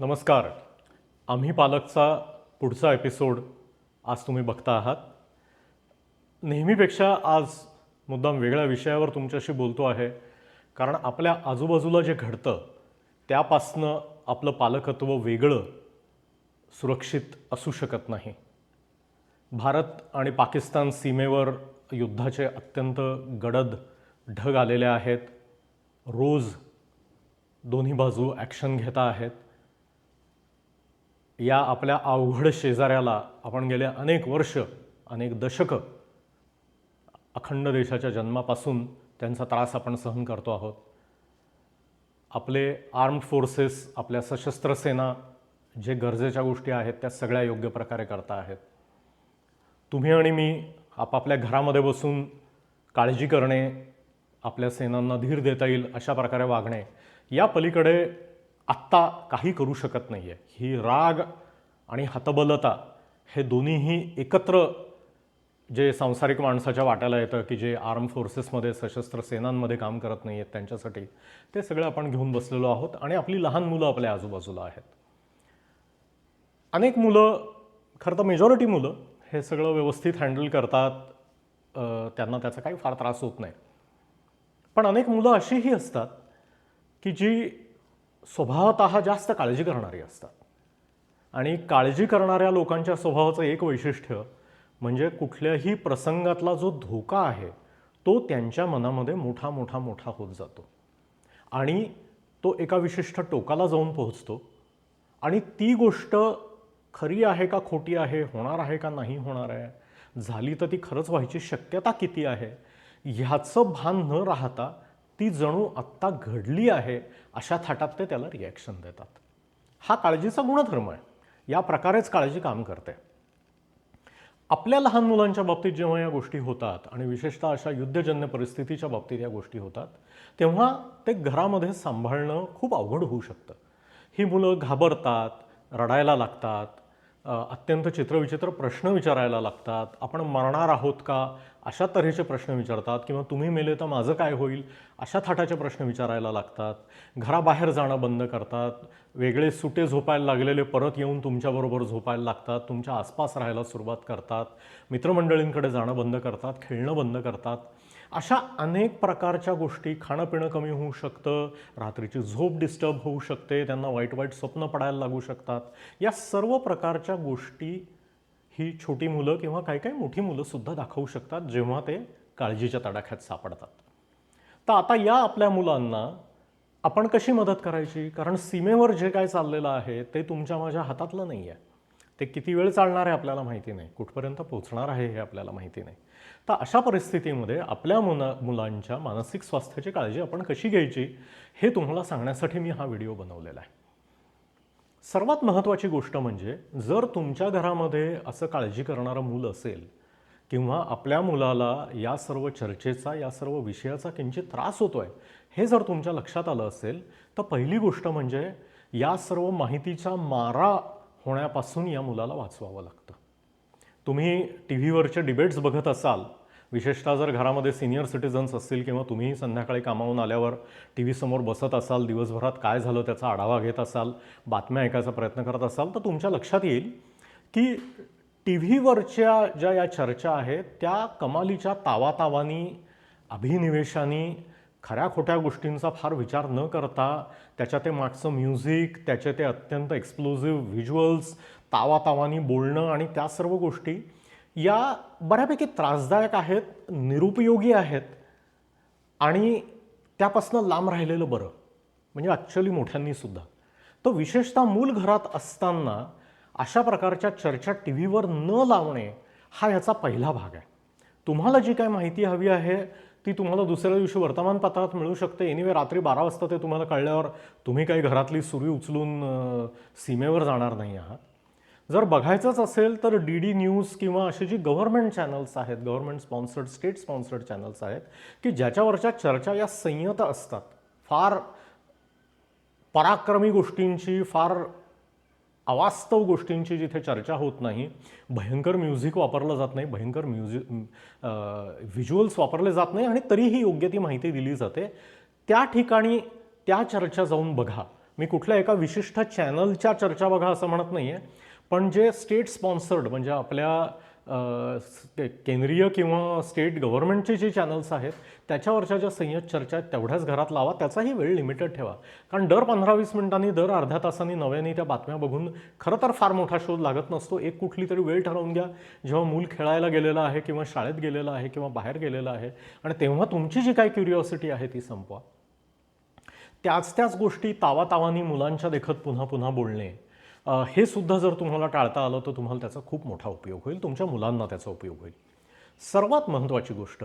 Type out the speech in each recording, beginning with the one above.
नमस्कार. आम्ही पालकचा पुढचा एपिसोड आज तुम्ही बघता आहात. नेहमीपेक्षा आज मुद्दाम वेगळ्या विषयावर तुमच्याशी बोलतो आहे. कारण आपल्या आजूबाजूला जे घडतं त्यापासनं आपलं पालकत्व वेगळं सुरक्षित असू शकत नाही. भारत आणि पाकिस्तान सीमेवर युद्धाचे अत्यंत गडद ढग आलेले आहेत. रोज दोन्ही बाजू ॲक्शन घेता आहेत. या आपल्या अवघड शेजाऱ्याला आपण गेले अनेक वर्ष अनेक दशकं अखंड देशाच्या जन्मापासून त्यांचा त्रास आपण सहन करतो आहोत. आपले आर्म्ड फोर्सेस आपल्या सशस्त्र सेना जे गरजेच्या गोष्टी आहेत त्या सगळ्या योग्य प्रकारे करता आहेत. तुम्ही आणि मी आपापल्या घरामध्ये बसून काळजी करणे आपल्या सेनांना धीर देता येईल अशा प्रकारे वागणे या पलीकडे आत्ता काही करू शकत नाही आहे ही राग आणि हतबलता हे दोन्हीही एकत्र जे सांसारिक माणसाच्या वाट्याला येतं की जे आर्म फोर्सेसमध्ये सशस्त्र सेनांमध्ये काम करत नाही आहेत त्यांच्यासाठी ते सगळं आपण घेऊन बसलेलो आहोत आणि आपली लहान मुलं आपल्या आजूबाजूला आहेत. अनेक मुलं खरं तर मेजॉरिटी मुलं हे सगळं व्यवस्थित हँडल करतात त्यांना त्याचा काही फार त्रास होत नाही. पण अनेक मुलं अशीही असतात की जी स्वभावतः जास्त काळजी करणारी असतात. आणि काळजी करणाऱ्या लोकांच्या स्वभावाचं एक वैशिष्ट्य म्हणजे कुठल्याही प्रसंगातला जो धोका आहे तो त्यांच्या मनामध्ये मोठा मोठा मोठा होत जातो. आणि तो एका विशिष्ट टोकाला जाऊन पोहोचतो. आणि ती गोष्ट खरी आहे का खोटी आहे होणार आहे का नाही होणार आहे झाली तर ती खरंच व्हायची शक्यता किती आहे ह्याचं भान न राहता ती जणू आत्ता घडली आहे अशा थाटात ते त्याला रिॲक्शन देतात. हा काळजीचा गुणधर्म आहे. या प्रकारेच काळजी काम करते. आपल्या लहान मुलांच्या बाबतीत जेव्हा या गोष्टी होतात आणि विशेषतः अशा युद्धजन्य परिस्थितीच्या बाबतीत या गोष्टी होतात तेव्हा ते घरामध्ये सांभाळणं खूप अवघड होऊ शकतं. ही मुलं घाबरतात रडायला लागतात अत्यंत चित्रविचित्र प्रश्न विचारायला लागतात. आपण मरणार आहोत का? अशा तऱ्हेचे प्रश्न विचारतात किंवा तुम्ही मेले तर माझं काय होईल? अशा थाटाचे प्रश्न विचारायला लागतात. घराबाहेर जाणं बंद करतात. वेगळे सुटे झोपायला लागलेले परत येऊन तुमच्याबरोबर झोपायला लागतात. तुमच्या आसपास राहायला सुरुवात करतात. मित्रमंडळींकडे जाणं बंद करतात. खेळणं बंद करतात. अशा अनेक प्रकारच्या गोष्टी खाणं पिणं कमी होऊ शकतं रात्रीची झोप डिस्टर्ब होऊ शकते त्यांना वाईट वाईट स्वप्न पडायला लागू शकतात. या सर्व प्रकारच्या गोष्टी ही छोटी मुलं किंवा काही काही मोठी मुलंसुद्धा दाखवू शकतात जेव्हा ते काळजीच्या तडाख्यात सापडतात. तर आता या आपल्या मुलांना आपण कशी मदत करायची? कारण सीमेवर जे काय चाललेलं आहे ते तुमच्या माझ्या हातातलं नाही आहे ते किती वेळ चालणार आहे आपल्याला माहिती नाही. कुठपर्यंत पोहोचणार आहे हे आपल्याला माहिती नाही. तर अशा परिस्थितीमध्ये आपल्या मुला मुलांच्या मानसिक स्वास्थ्याची काळजी आपण कशी घ्यायची हे तुम्हाला सांगण्यासाठी मी हा व्हिडिओ बनवलेला आहे. सर्वात महत्त्वाची गोष्ट म्हणजे जर तुमच्या घरामध्ये असं काळजी करणारं मूल असेल किंवा आपल्या मुलाला या सर्व चर्चेचा या सर्व विषयाचा किंचित त्रास होतो आहे हे जर तुमच्या लक्षात आलं असेल तर पहिली गोष्ट म्हणजे या सर्व माहितीचा मारा होण्यापासून या मुलाला वाचवावं लागतं. तुम्ही टी व्हीवरचे डिबेट्स बघत असाल विशेषतः जर घरामध्ये सिनियर सिटिझन्स असतील किंवा तुम्ही संध्याकाळी कामावून आल्यावर टी व्हीसमोर बसत असाल दिवसभरात काय झालं त्याचा आढावा घेत असाल बातम्या ऐकायचा प्रयत्न करत असाल तर तुमच्या लक्षात येईल की टी व्हीवरच्या ज्या या चर्चा आहेत त्या कमालीच्या तावातावानी अभिनिवेशानी खऱ्या खोट्या गोष्टींचा फार विचार न करता त्याच्या ते मागचं म्युझिक त्याचे ते अत्यंत एक्सप्लोझिव्ह व्हिज्युअल्स तावातावानी बोलणं आणि त्या सर्व गोष्टी या बऱ्यापैकी त्रासदायक आहेत निरुपयोगी आहेत आणि त्यापासून लांब राहिलेलं बरं. म्हणजे ॲक्च्युली मोठ्यांनीसुद्धा तर विशेषतः मूल घरात असताना अशा प्रकारच्या चर्चा टी व्हीवर न लावणे हा याचा पहिला भाग आहे. तुम्हाला जी काय माहिती हवी आहे ती तुम्हाला दुसऱ्या दिवशी वर्तमानपत्रात मिळू शकते. एनिवे रात्री बारा वाजता ते तुम्हाला कळल्यावर तुम्ही काही घरातली सुरी उचलून सीमेवर जाणार नाही आहात. जर बघायचंच असेल तर डी डी न्यूज किंवा अशी जी गव्हर्नमेंट चॅनल्स आहेत government sponsored state sponsored channels आहेत की ज्याच्यावरच्या चर्चा या संयत असतात. फार पराक्रमी गोष्टींची फार अवास्तव गोष्टींची जिथे चर्चा होत नाही भयंकर म्युझिक वापरलं जात नाही भयंकर म्युझिक व्हिज्युअल्स वापरले जात नाही आणि तरीही योग्य ती माहिती दिली जाते त्या ठिकाणी त्या चर्चा जाऊन बघा. मी कुठल्या एका विशिष्ट चॅनलच्या चर्चा बघा असं म्हणत नाही आहे पण जे स्टेट स्पॉन्सर्ड म्हणजे आपल्या केंद्रीय किंवा स्टेट गव्हर्नमेंटचे जे चॅनल्स आहेत त्याच्यावरच्या ज्या संयत चर्चा आहेत तेवढ्याच घरात लावा त्याचाही वेळ लिमिटेड ठेवा. कारण दर पंधरा वीस मिनिटांनी दर अर्ध्या तासांनी नव्याने त्या बातम्या बघून खरं तर फार मोठा शोध लागत नसतो. एक कुठली तरी वेळ ठरवून घ्या. जेव्हा मूल खेळायला गेलेलं आहे किंवा शाळेत गेलेलं आहे किंवा बाहेर गेलेलं आहे आणि तेव्हा तुमची जी काही क्युरिओसिटी आहे ती संपवा. त्याच त्याच गोष्टी तावातावानी मुलांच्या देखत पुन्हा पुन्हा बोलणे. हे सुद्धा जर तुम्हाला टाळता आलं तर तुम्हाला त्याचा खूप मोठा उपयोग होईल. तुमच्या मुलांना त्याचा उपयोग होईल. सर्वात महत्त्वाची गोष्ट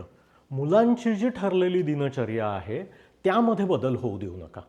मुलांची जी ठरलेली दिनचर्या आहे त्यामध्ये बदल होऊ देऊ नका.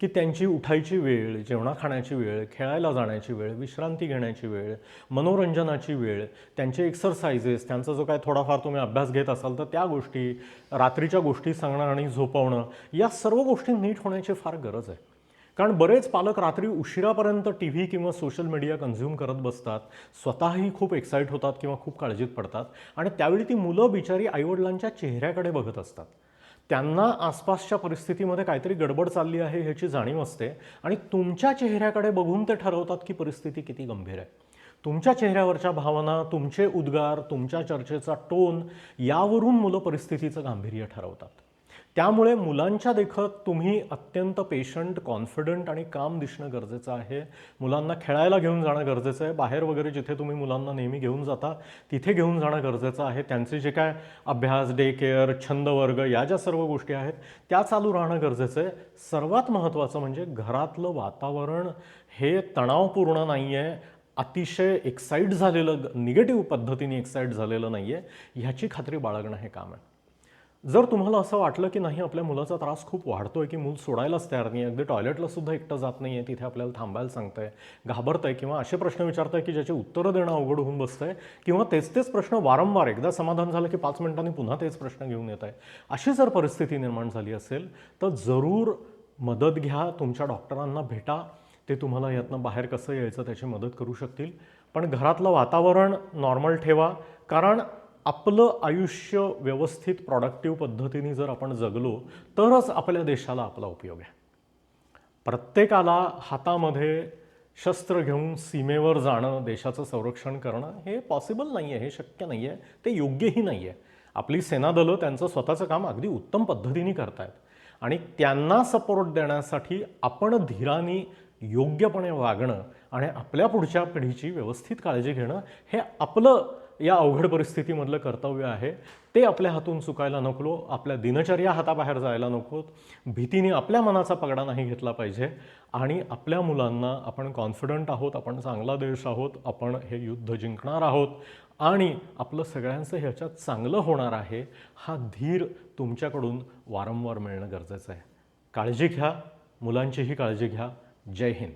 की त्यांची उठायची वेळ जेवणा खाण्याची वेळ खेळायला जाण्याची वेळ विश्रांती घेण्याची वेळ मनोरंजनाची वेळ त्यांचे एक्सरसाइजेस त्यांचा जो काय थोडाफार तुम्ही अभ्यास घेत असाल तर त्या गोष्टी रात्रीच्या गोष्टी सांगणं आणि झोपवणं या सर्व गोष्टी नीट होण्याची फार गरज आहे. कारण बरेच पालक रात्री उशिरापर्यंत टी व्ही किंवा सोशल मीडिया कन्झ्युम करत बसतात. स्वतःही खूप एक्साईट होतात किंवा खूप काळजीत पडतात. आणि त्यावेळी ती मुलं बिचारी आईवडिलांच्या चेहऱ्याकडे बघत असतात. त्यांना आसपासच्या परिस्थितीमध्ये काहीतरी गडबड चालली आहे ह्याची जाणीव असते. आणि तुमच्या चेहऱ्याकडे बघून ते ठरवतात की परिस्थिती किती गंभीर आहे. तुमच्या चेहऱ्यावरच्या भावना तुमचे उद्गार तुमच्या चर्चेचा टोन यावरून मुलं परिस्थितीचं गांभीर्य ठरवतात. त्यामुळे मुलांच्या देखत तुम्ही अत्यंत पेशंट कॉन्फिडंट आणि काम दिसणं गरजेचं आहे. मुलांना खेळायला घेऊन जाणं गरजेचं आहे. बाहेर वगैरे जिथे तुम्ही मुलांना नेहमी घेऊन जाता तिथे घेऊन जाणं गरजेचं आहे. त्यांचे जे काय अभ्यास डे केअर छंद वर्ग या ज्या सर्व गोष्टी आहेत त्या चालू राहणं गरजेचं आहे. सर्वात महत्त्वाचं म्हणजे घरातलं वातावरण हे तणावपूर्ण नाही आहे अतिशय एक्साईट झालेलं निगेटिव्ह पद्धतीने एक्साईट झालेलं नाही आहे ह्याची खात्री बाळगणं हे काम आहे. जर तुम्हाला असं वाटलं की नाही आपल्या मुलाचा त्रास खूप वाढतोय की मूल सोडायलाच तयार नाही अगदी टॉयलेटला सुद्धा एकटं जात नाही आहे तिथे आपल्याला थांबायला सांगतंय घाबरतंय किंवा असे प्रश्न विचारताय की ज्याची उत्तरं देणं अवघड होऊन बसतंय किंवा तेच तेच प्रश्न वारंवार एकदा समाधान झालं की पाच मिनिटांनी पुन्हा तेच प्रश्न घेऊन येत आहे. अशी जर परिस्थिती निर्माण झाली असेल तर जरूर मदत घ्या तुमच्या डॉक्टरांना भेटा ते तुम्हाला यातनं बाहेर कसं यायचं त्याची मदत करू शकतील. पण घरातलं वातावरण नॉर्मल ठेवा कारण आपलं आयुष्य व्यवस्थित प्रॉडक्टिव्ह पद्धतीने जर आपण जगलो तरच आपल्या देशाला आपला उपयोग आहे. प्रत्येकाला हातामध्ये शस्त्र घेऊन सीमेवर जाणं देशाचं संरक्षण करणं हे पॉसिबल नाही आहे हे शक्य नाही आहे ते योग्यही नाही आहे आपली सेनादलं त्यांचं स्वतःचं काम अगदी उत्तम पद्धतीने करतायत. आणि त्यांना सपोर्ट देण्यासाठी आपण धीराने योग्यपणे वागणं आणि आपल्या पुढच्या पिढीची व्यवस्थित काळजी घेणं हे आपलं या अवघड परिस्थितीमधलं कर्तव्य आहे. ते आपल्या हातून चुकायला नको आपल्या दिनचर्या हाताबाहेर जायला नको. भीतीने आपल्या मनाचा पगडा नाही घेतला पाहिजे. आणि आपल्या मुलांना आपण कॉन्फिडंट आहोत आपण चांगला देश आहोत आपण हे युद्ध जिंकणार आहोत. आणि आपलं सगळ्यांचं ह्याच्यात चांगलं होणार आहे हा धीर तुमच्याकडून वारंवार मिळणं गरजेचं आहे. काळजी घ्या मुलांचीही काळजी घ्या. जय हिंद.